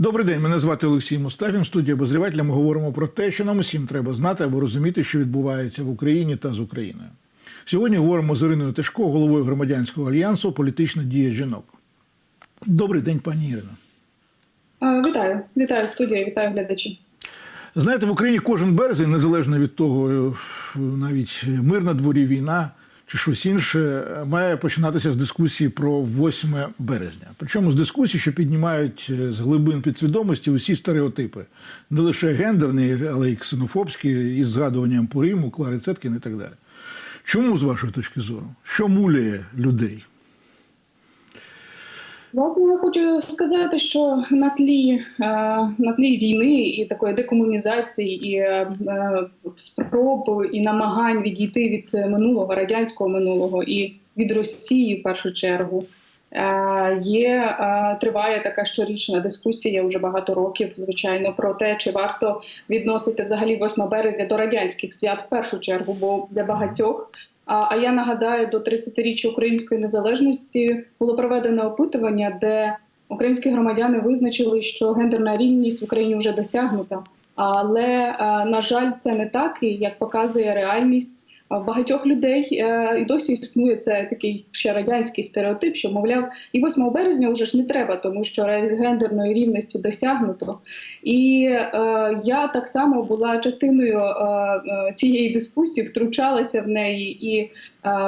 Добрий день, мене звати Олексій Мустафін. Студія обозрівателя. Ми говоримо про те, що нам усім треба знати або розуміти, що відбувається в Україні та з Україною. Сьогодні говоримо з Іриною Тишко, головою громадянського альянсу Політична дія жінок. Добрий день, пані Ірино. Вітаю, вітаю студія, вітаю глядачі. Знаєте, в Україні кожен березень, незалежно від того, навіть мир на дворі, війна чи щось інше, має починатися з дискусії про 8 березня. Причому з дискусії, що піднімають з глибин підсвідомості усі стереотипи, не лише гендерні, але й ксенофобські, із згадуванням Пуриму, Клари Цеткін і так далі. Чому, з вашої точки зору, що муляє людей? Власне, я хочу сказати, що на тлі е, на тлі війни і такої декомунізації, і е, спроб і намагань відійти від минулого радянського минулого і від Росії в першу чергу. е, Є триває така щорічна дискусія вже багато років, звичайно, про те, чи варто відносити взагалі 8 березня до радянських свят в першу чергу, бо для багатьох а я нагадаю, до 30-річчя української незалежності було проведено опитування, де українські громадяни визначили, що гендерна рівність в Україні вже досягнута. Але на жаль, це не так, і як показує реальність. В багатьох людей е, і досі існує це такий ще радянський стереотип, що мовляв, і 8 березня вже ж не треба, тому що гендерної рівності досягнуто. І е, я так само була частиною е, е, цієї дискусії, втручалася в неї, і е,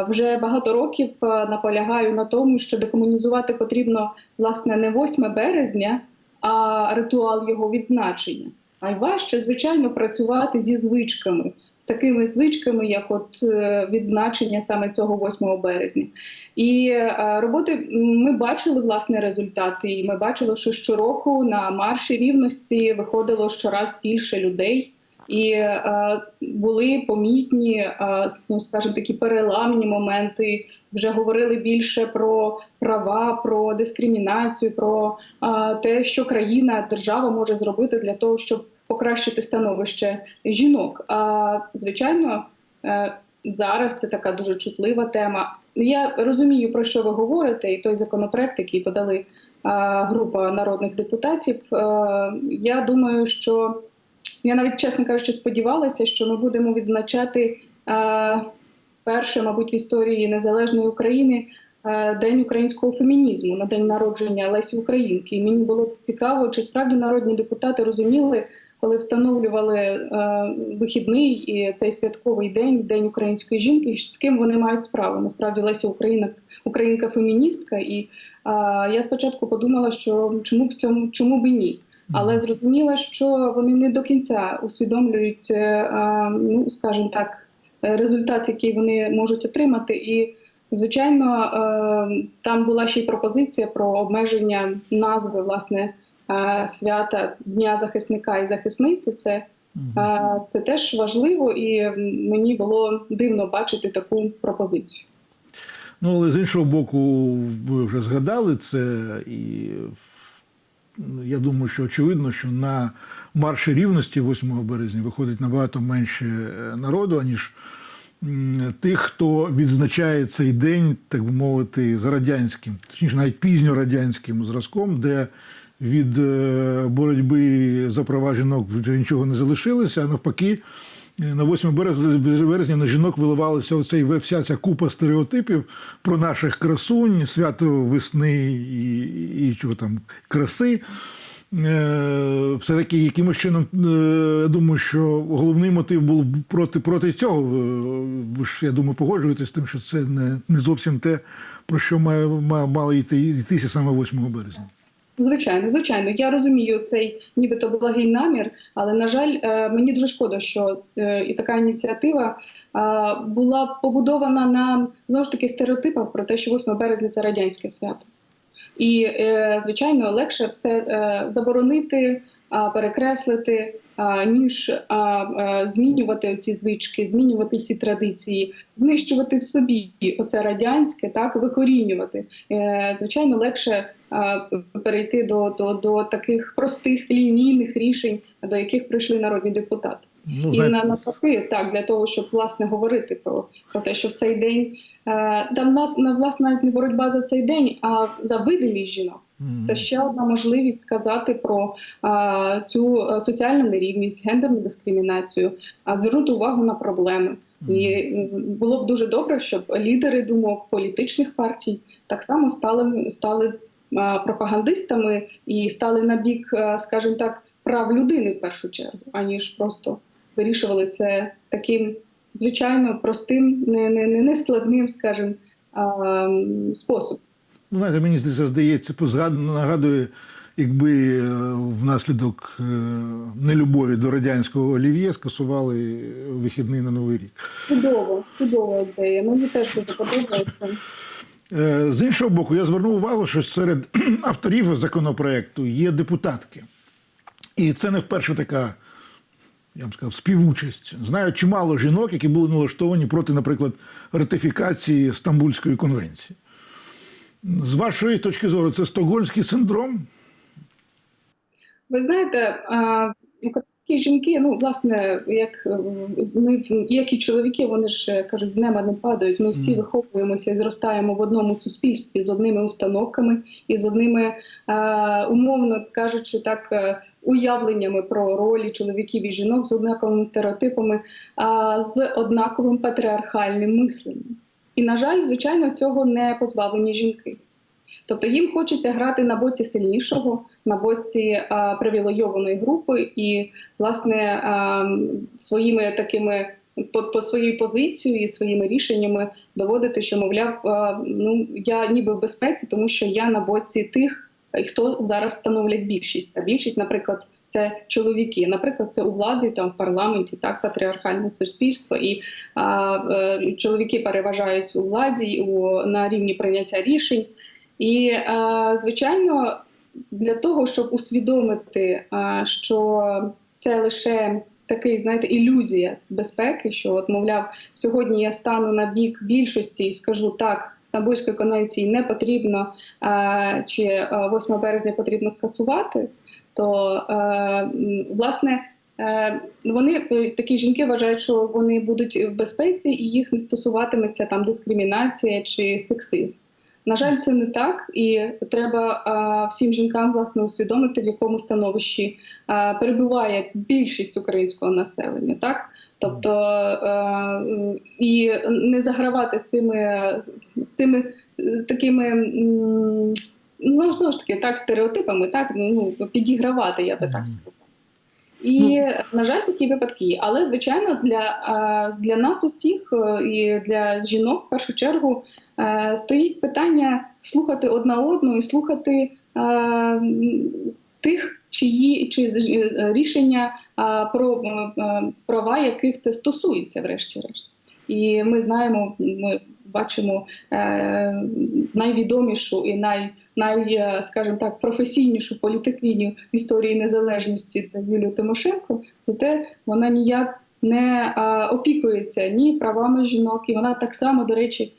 вже багато років е, наполягаю на тому, що декомунізувати потрібно власне не 8 березня, а ритуал його відзначення. А й важче, звичайно, працювати зі звичками такими звичками, як от е, відзначення саме цього 8 березня. І е, роботи ми бачили власне результати. І ми бачили, що щороку на марші рівності виходило щораз більше людей. І е, були помітні, е, ну скажімо, такі переламні моменти. Вже говорили більше про права, про дискримінацію, про е, те, що країна, держава може зробити для того, щоб покращити становище жінок. А звичайно, е, зараз це така дуже чутлива тема. Я розумію, про що ви говорите, і той законопроект, який подали е, група народних депутатів. Е, я думаю, що я навіть чесно кажучи, сподівалася, що ми будемо відзначати перше, мабуть, в історії незалежної України. День українського фемінізму на день народження Лесі Українки. І мені було цікаво, чи справді народні депутати розуміли, коли встановлювали е, вихідний і цей святковий день, день української жінки, з ким вони мають справу. Насправді Леся Україна, українка феміністка, і е, я спочатку подумала, що чому в цьому чому б і ні. Але зрозуміла, що вони не до кінця усвідомлюють, е, ну скажімо так, результат, який вони можуть отримати, і звичайно, там була ще й пропозиція про обмеження назви власне свята Дня захисника і захисниці. Це це теж важливо, і мені було дивно бачити таку пропозицію. Ну, але з іншого боку, ви вже згадали це, і я думаю, що очевидно, що на марші рівності 8 березня виходить набагато менше е, народу, аніж тих, хто відзначає цей день, так би мовити, за радянським, точніше, навіть пізньорадянським зразком, де від е, боротьби за права жінок вже нічого не залишилося, а навпаки. Е, на 8 березня на жінок виливалася оцей вся ця купа стереотипів про наших красунь, свято весни і і чого там краси. Е, все-таки якимось чином, я думаю, що головний мотив був проти проти цього. Ви ж, я думаю, погоджуєтесь з тим, що це не не зовсім те, про що має, мало йти йтися саме 8 березня. Звичайно, звичайно, я розумію цей нібито благий намір, але на жаль, е, мені дуже шкода, що е, і така ініціатива була побудована на знову ж таки стереотипах про те, що 8 березня це радянське свято, і е, звичайно легше все заборонити, перекреслити, ніж змінювати ці звички, змінювати ці традиції, знищувати в собі оце радянське, так викорінювати. Звичайно, легше перейти до, до, до таких простих лінійних рішень, до яких прийшли народні депутати. Ну, і на навпаки, так для того, щоб власне говорити про про те, що в цей день е, там нас на власне навіть не боротьба за цей день, а за видимість жінок. Мгм. Це ще одна можливість сказати про а, цю е, соціальну нерівність, гендерну дискримінацію, а звернути увагу на проблеми. І було б дуже добре, щоб лідери думок політичних партій так само стали стали пропагандистами і стали на бік, скажімо так, прав людини в першу чергу, аніж просто вирішували це таким звичайно простим, не, не, не, не складним, скажімо, способом. Ну, знаєте, мені здається, здається, нагадує, якби е, внаслідок е, нелюбові до радянського олів'є скасували вихідний на Новий рік. Чудово, чудова ідея. Мені теж дуже подобається. Е, З іншого боку, я звернув увагу, що серед авторів законопроекту є депутатки. І це не вперше така, я б сказав, співучасть. Знаю чимало жінок, які були налаштовані проти, наприклад, ратифікації Стамбульської конвенції. З вашої точки зору, це стокгольмський синдром? Ви знаєте, українські жінки, ну власне, як е, ми як і чоловіки, вони ж е, кажуть, з неба не падають. Ми всі виховуємося і зростаємо в одному суспільстві з одними установками і з одними, е, умовно кажучи, так. е, Уявленнями про ролі чоловіків і жінок з однаковими стереотипами, а з однаковим патріархальним мисленням. І, на жаль, звичайно, цього не позбавлені жінки. Тобто їм хочеться грати на боці сильнішого, на боці привілейованої групи, і власне своїми такими по, по своїй позиції своїми рішеннями доводити, що мовляв, ну я ніби в безпеці, тому що я на боці тих, хто зараз становлять більшість. А більшість, наприклад. Це чоловіки, наприклад, це у владі там в парламенті, так патріархальне суспільство, і а, е, чоловіки переважають у владі у на рівні прийняття рішень. І е, звичайно, для того, щоб усвідомити, що це лише такий, знаєте, ілюзія безпеки, що от, мовляв, сьогодні я стану на бік більшості і скажу так. Стамбульської конвенції не потрібно чи е, 8 березня потрібно скасувати, то власне е, вони е, такі жінки вважають, що вони будуть в безпеці і їх не стосуватиметься там дискримінація чи сексизм. На жаль, це не так, і треба а, всім жінкам власне усвідомити, в якому становищі а, перебуває більшість українського населення, так тобто а, і не загравати з цими з цими е, такими. Ну, знову ж таки, так, стереотипами, так ну підігравати, я би так сказала. І на жаль, такі випадки є. Але звичайно, для, для нас усіх е, і для жінок в першу чергу е, стоїть питання слухати одна одну і слухати е, тих, чиї чи е, рішення про е, е, права, яких це стосується, врешті-решт. І ми знаємо, ми бачимо е, найвідомішу і най, най, е, скажімо так, професійнішу політикиню в історії незалежності це Юлію Тимошенко. Зате вона ніяк не опікується ні правами жінок, і вона так само, до речі,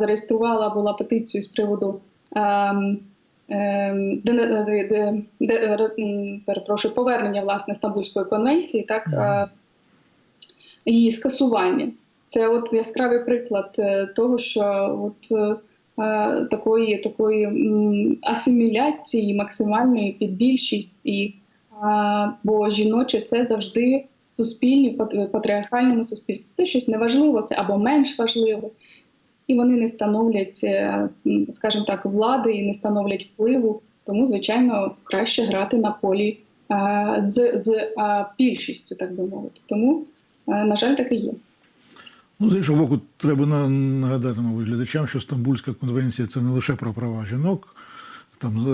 зареєструвала була петицію з приводу. ем, ем, перепрошую, повернення власне Стамбульської конвенції, так е, її скасування. Це от яскравий приклад е, того, що от е, такої такої асиміляції максимальної під більшість, і бо жіноче це завжди суспільні патріархальному суспільстві. Це щось неважливо, це або менш важливо. І вони не становлять, е, скажімо так, влади і не становлять впливу. Тому, звичайно, краще грати на полі е, з, з е, більшістю, так би мовити. Тому, на жаль, так і є. Ну, з іншого боку, треба на- нагадати мабуть, глядачам, що Стамбульська конвенція це не лише про права жінок, там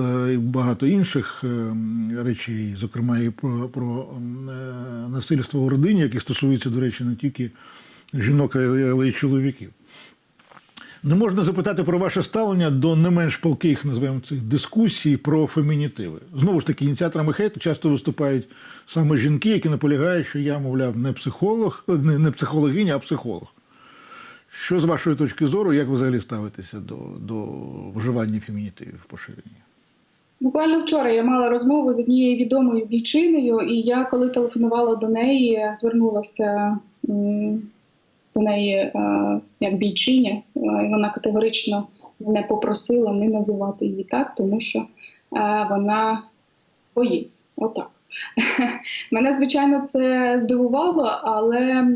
багато інших речей, зокрема і про, про насильство у родині, які стосуються, до речі, не тільки жінок, але й чоловіків. Не можна запитати про ваше ставлення до не менш палких, називаємо цих дискусій про фемінітиви. Знову ж таки, ініціаторами хейту часто виступають саме жінки, які наполягають, що я, мовляв, не психолог, не, психологиня, а психолог. Що з вашої точки зору, як ви взагалі ставитеся до, до вживання фемінітивів поширення? Буквально вчора я мала розмову з однією відомою бійчиною, і я, коли телефонувала до неї, звернулася до неї е, як бійчиня, е, і вона категорично мене попросила не називати її так, тому що е, вона боїться. Отак. Мене, звичайно, це здивувало, але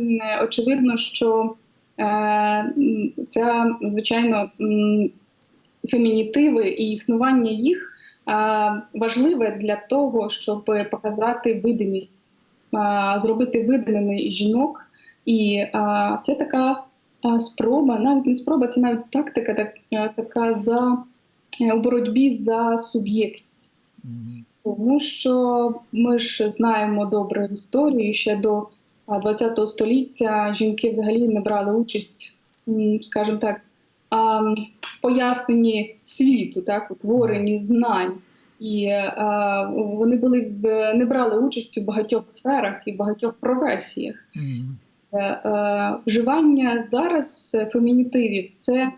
очевидно, що е, ця, звичайно, фемінітиви і існування їх важливе для того, щоб показати видимість, зробити видимими жінок. І е, це така е, спроба, навіть не спроба, це навіть тактика, так, така за у боротьбі за суб'єктність. Мгм. Тому що ми ж знаємо добре в історії ще до ХХ століття жінки взагалі не брали участь, скажімо так, а, поясненні світу, так, у творенні знань. І е, вони були не брали участь у багатьох сферах і багатьох професіях. Мгм. Е, е, вживання зараз е, фемінітивів це,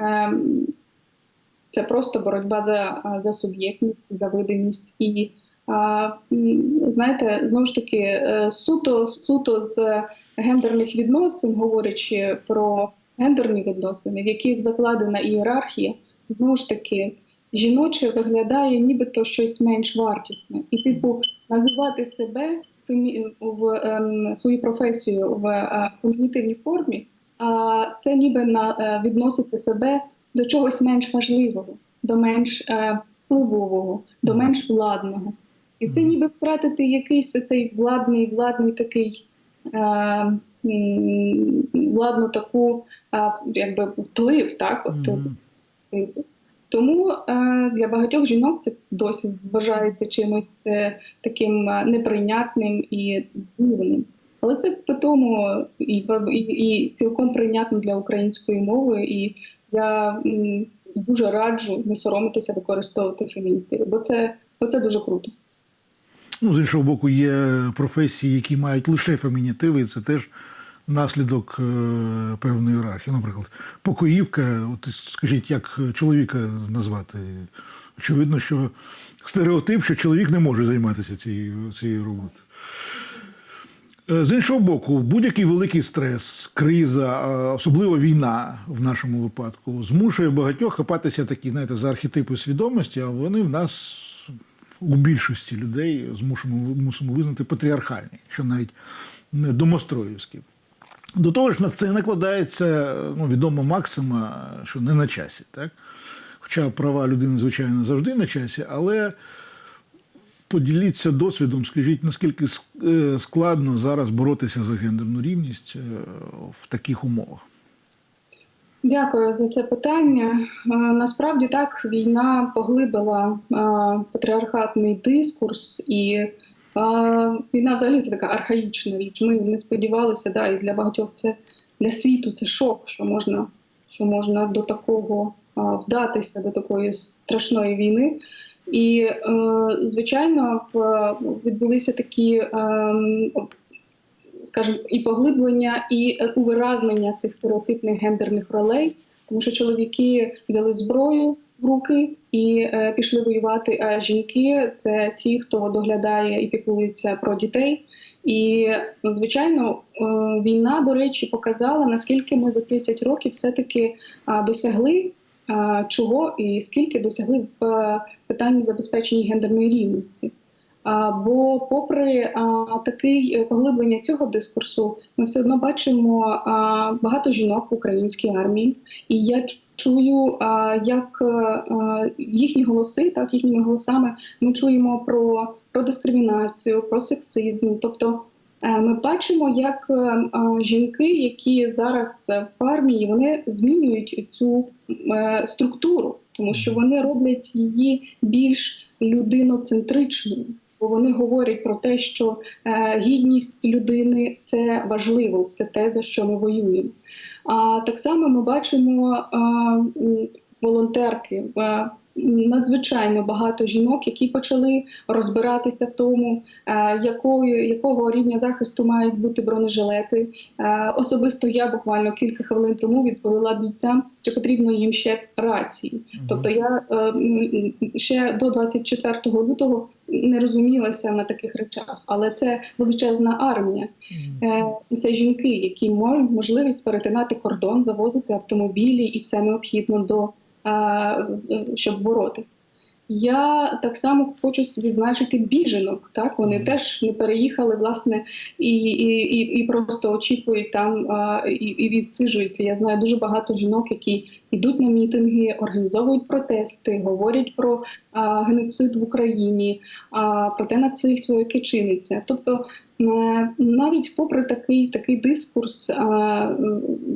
е, це просто боротьба за, за суб'єктність, за видимість. І знаєте, знову ж таки, суто, суто з гендерних відносин, говорячи про гендерні відносини, в яких закладена ієрархія, знову ж таки. Жіноче виглядає нібито щось менш вартісне, і типу називати себе в ем, свою професію в е, формі, а це ніби на е, відносити себе до чогось менш важливого, до менш е, впливового, до менш владного. І це ніби втратити якийсь цей владний, владний такий владну таку якби вплив, так от Мгм. Типу. Тому е, для багатьох жінок це досі вважається чимось е, таким е, неприйнятним і дивним. Але це при тому і, і, і цілком прийнятно для української мови. І я м, дуже раджу не соромитися використовувати фемінітиви, бо це, бо це дуже круто. Ну, з іншого боку, є професії, які мають лише фемінітиви, і це теж наслідок е, певної ієрархії. Наприклад, покоївка, от скажіть, як чоловіка назвати? Очевидно, що стереотип, що чоловік не може займатися цією, цією роботою. Е, З іншого боку, будь-який великий стрес, криза, особливо війна в нашому випадку, змушує багатьох хапатися такі, знаєте, за архетипи свідомості, а вони в нас у більшості людей змушимо, мусимо визнати патріархальні, що навіть не домостроївські. До того ж, на це накладається ну, відома максима, що не на часі. Так? Хоча права людини, звичайно, завжди на часі, але поділіться досвідом, скажіть, наскільки е, складно зараз боротися за гендерну рівність е, в таких умовах. Дякую за це питання. Е, Насправді так війна поглибила патріархатний дискурс, і війна взагалі це така архаїчна річ. Ми не сподівалися, да, і для багатьох це для світу це шок, що можна, що можна до такого е, вдатися, до такої страшної війни. І, е, звичайно, в- відбулися такі ем, скажімо, і поглиблення, і е, увиразнення цих стереотипних гендерних ролей, тому що чоловіки взяли зброю в руки і е, пішли воювати. А жінки це ті, хто доглядає і піклується про дітей. І звичайно, е, війна, до речі, показала наскільки ми за 30 років все-таки е, досягли чого і скільки досягли в е, питанні забезпечення гендерної рівності. Бо, попри такий поглиблення цього дискурсу, ми все одно бачимо багато жінок в українській армії, і я чую, як їхні голоси, так їхніми голосами ми чуємо про, про дискримінацію, про сексизм. Тобто е, ми бачимо, як е, жінки, які зараз в армії, вони змінюють цю е, структуру, тому що вони роблять її більш людиноцентричною. Бо вони говорять про те, що е, гідність людини це важливо, це те, за що ми воюємо. А так само ми бачимо е, волонтерки. Надзвичайно багато жінок, які почали розбиратися в тому, е, якою, якого рівня захисту мають бути бронежилети. Е, особисто я буквально кілька хвилин тому відповіла бійцям, чи потрібно їм ще рації. Тобто я е, ще до 24 лютого не розумілася на таких речах, але це величезна армія. Е, і Це жінки, які мають можливість перетинати кордон, завозити автомобілі і все необхідне до щоб боротися. Я так само хочу відзначити біженок. Так вони теж не переїхали, власне, і, і, і, просто очікують там і, і відсиджуються. Я знаю дуже багато жінок, які йдуть на мітинги, організовують протести, говорять про геноцид в Україні, про те насильство, яке чиниться. Тобто, навіть попри такий такий дискурс,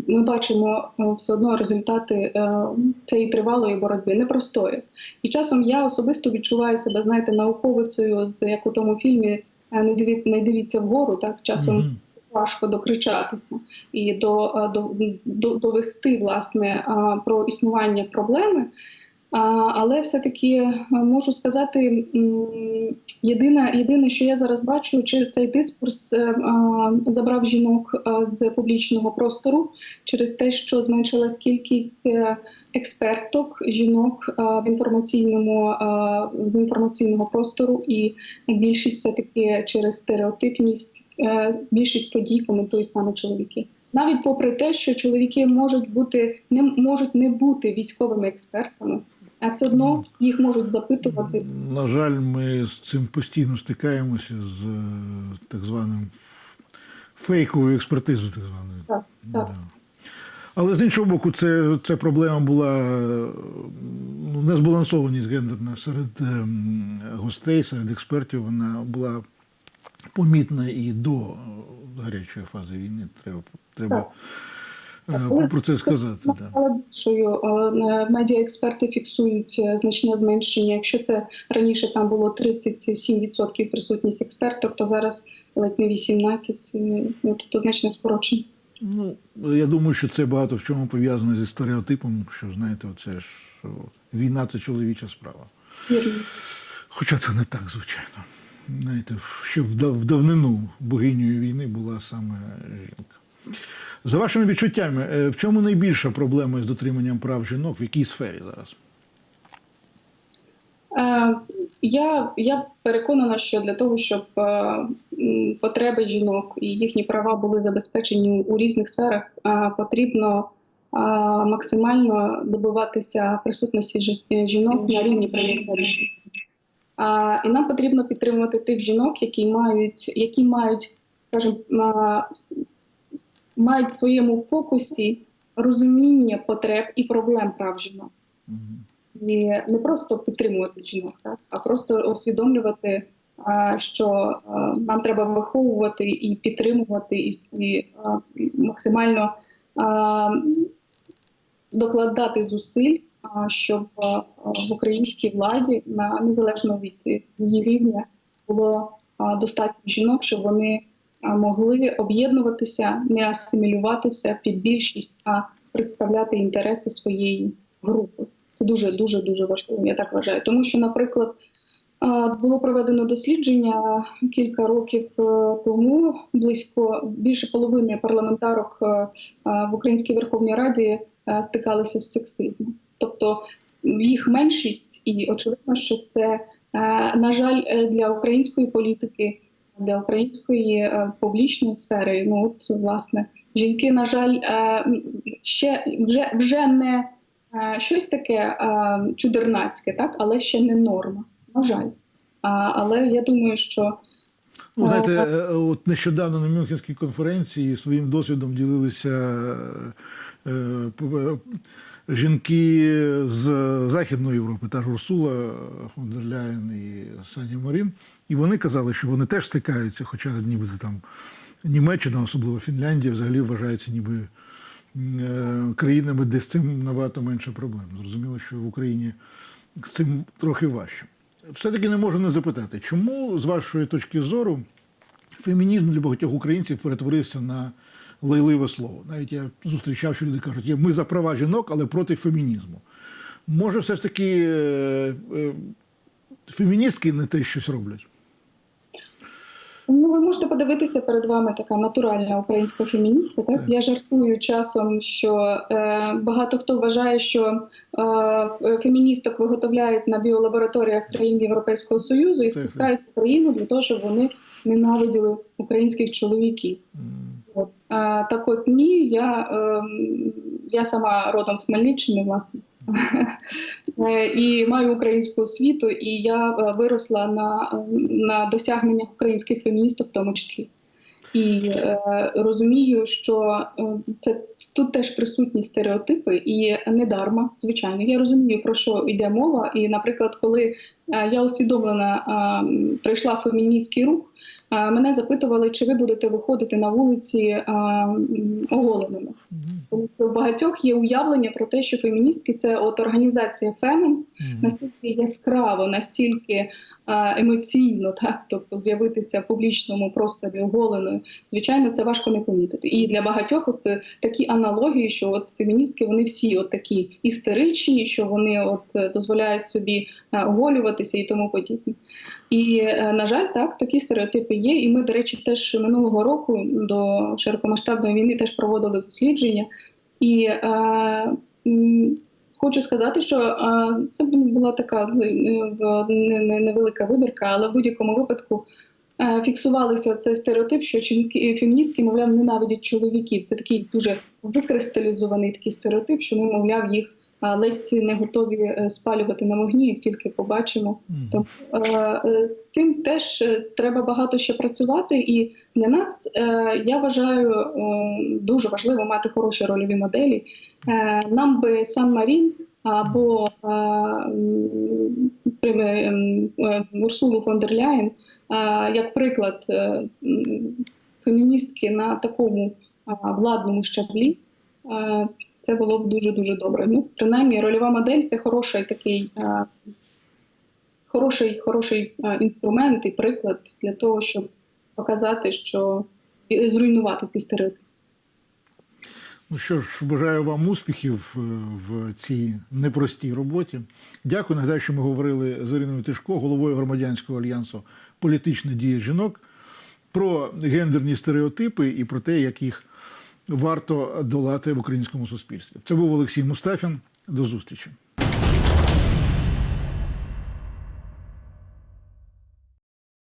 ми бачимо все одно результати е, цієї тривалої боротьби, непростої. І часом я особисто відчуваю себе, знаєте, науковицею, з як у тому фільмі не диві, не дивіться вгору, так часом важко докричатися і до, до, до довести власне про існування проблеми. Але все-таки е, можу сказати, єдине, єдине, що я зараз бачу, чи цей дискурс е, забрав жінок з публічного простору через те, що зменшилась кількість е, експерток жінок в інформаційному з інформаційного простору, і більшість все таки через стереотипність, е, більшість подій коментують саме чоловіки. Навіть попри те, що чоловіки можуть бути не можуть не бути військовими експертами, а все одно їх можуть запитувати. На жаль, ми з цим постійно стикаємося з е, так званим фейковою експертизою, так званою. Так, так. Да. Але з іншого боку, це, це проблема була ну, незбалансованість гендерна серед ем, гостей, серед експертів. Вона була помітна і до е, гарячої фази війни. Треба, треба Так. Е, про це сказати. Але більшою е, медіаексперти фіксують е, значне зменшення. Якщо це раніше там було 37% присутність експерток, то зараз ледь не 18%, е, ну, тобто значне скорочення. Ну, я думаю, що це багато в чому пов'язано зі стереотипом, що знаєте, оце ж що війна це чоловіча справа. Вірно. Хоча це не так, звичайно. Знаєте, ще в давнину богинею війни була саме жінка. За вашими відчуттями, е, в чому найбільша проблема з дотриманням прав жінок? В якій сфері зараз? Е, Я, я переконана, що для того, щоб е, потреби жінок і їхні права були забезпечені у різних сферах, потрібно максимально добиватися присутності жінок на рівні прийняття рішень. І нам потрібно підтримувати тих жінок, які мають, які мають, скажімо, мають в своєму фокусі розуміння потреб і проблем прав жінок. Мгм. І не просто підтримувати жінок, так, а просто усвідомлювати, що нам треба виховувати і підтримувати, і, і максимально а, докладати зусиль, щоб в українській владі, на незалежно від її рівня, було достатньо жінок, щоб вони могли об'єднуватися, не асимілюватися під більшість, а представляти інтереси своєї групи. Це дуже дуже дуже важливо, я так вважаю. Тому що, наприклад, було проведено дослідження кілька років е, тому. Близько більше половини парламентарок е, в Українській Верховній Раді е, стикалися з сексизмом. Тобто їх меншість, і очевидно, що це, е, на жаль, е, для української політики, для української е, публічної сфери. Ну от власне жінки, на жаль, е, ще вже вже не е, щось таке чудернацьке, так, але ще не норма. На жаль. Але я думаю, що Ну, знаєте, от нещодавно на Мюнхенській конференції своїм досвідом ділилися жінки з Західної Європи, та Урсула фон дер Ляєн і Саня Марін. І вони казали, що вони теж стикаються, хоча нібито там Німеччина, особливо Фінляндія, взагалі вважається ніби е, країнами, де з цим набагато менше проблем. Зрозуміло, що в Україні з цим трохи важче. Все-таки не можу не запитати, чому, з вашої точки зору, фемінізм для багатьох українців перетворився на лайливе слово. Навіть я зустрічав, що люди кажуть, «Є, ми за права жінок, але проти фемінізму. Може, все ж таки е, е, феміністки не те щось роблять? Ви можете подивитися перед вами така натуральна українська феміністка. Так я жартую часом, що е, багато хто вважає, що е, феміністок виготовляють на біолабораторіях країн Європейського союзу і спускають в Україну для того, щоб вони ненавиділи українських чоловіків. От. Е, так от ні, я, е, я сама родом з Хмельниччини, власне. Е, і маю українську освіту, і я е, виросла на, на досягненнях українських феміністок, в тому числі. І е, розумію, що е, це тут теж присутні стереотипи, і не дарма, звичайно. Я розумію, про що йде мова. І, наприклад, коли е, я усвідомлена е, прийшла феміністський рух, е, мене запитували, чи ви будете виходити на вулиці е, оголеними. Тому що в багатьох є уявлення про те, що феміністки це от організація фемін, настільки яскраво, настільки е, емоційно, так тобто з'явитися в публічному просторі оголеною, звичайно, це важко не помітити. І для багатьох от е, такі аналогії, що от феміністки вони всі от такі істеричні, що вони от е, дозволяють собі оголюватися і тому подібне. І е, на жаль, так такі стереотипи є. І ми, до речі, теж минулого року до широкомасштабної війни теж проводили дослідження. І е, хочу сказати, що е, це була така е, невелика вибірка, але в будь-якому випадку е, фіксувалися цей стереотип, що жінки феміністки, мовляв, ненавидять чоловіків. Це такий дуже викристалізований такий стереотип, що ми, мовляв, їх ледь не готові е, спалювати на вогні, як тільки побачимо. Тому е, е, з цим теж треба багато ще працювати. І для нас е, я вважаю е, дуже важливо мати хороші рольові моделі. Е, Нам би Сан Марін або е, е, Урсулу фон дер Ляєн е, як приклад е, феміністки на такому е, владному щаблі. Це було б дуже дуже добре. Ну, принаймні, рольова модель це хороший такий е, хороший, хороший е, інструмент і приклад для того, щоб показати, що і зруйнувати ці стереотипи. Ну що ж, бажаю вам успіхів е, в цій непростій роботі. Дякую. Нагадаю, що ми говорили з Іриною Тишко, головою громадянського альянсу Політична дія жінок, про гендерні стереотипи і про те, як їх варто долати в українському суспільстві. Це був Олексій Мустафін. До зустрічі.